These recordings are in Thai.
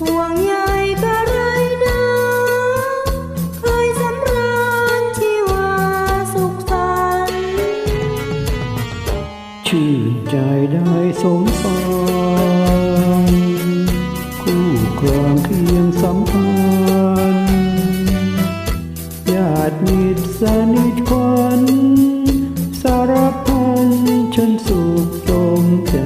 ห่วงใยก็ไร้นะเคยสำราญที่ว่าสุขสันต์ชื่นใจได้สมปอคู่ครองเคียงสัมพันธ์ญาติมิตรสนิคนสารพันฉันสุขสมใจ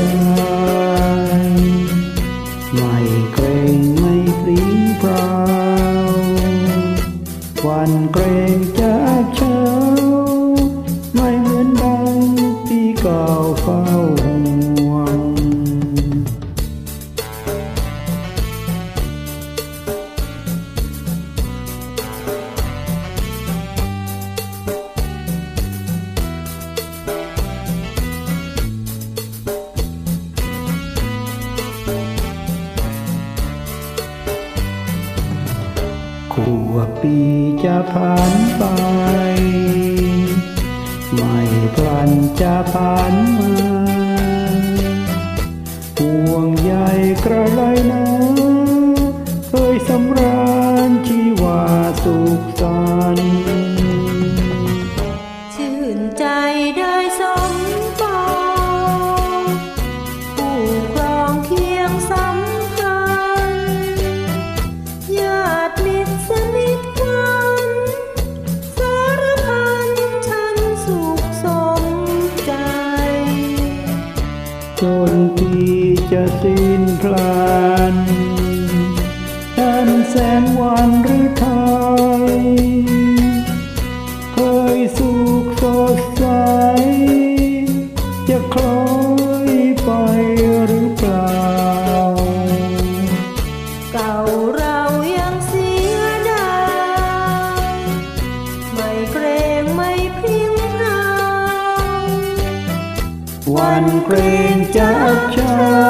ดายไม่เกรงไม่ปรีพราววันเกรงจะกช ปีจะผ่านไป ไม่พลันจะผ่านมาห่วงใยกระไรนะเคยสำราญชีวาสุขสันต์ชื่นใจได้ จนที่จะสิ้นพลันฉันแสนวันหรือท วันเกรงจากเช้าไม่เหมือนดังปีเก่า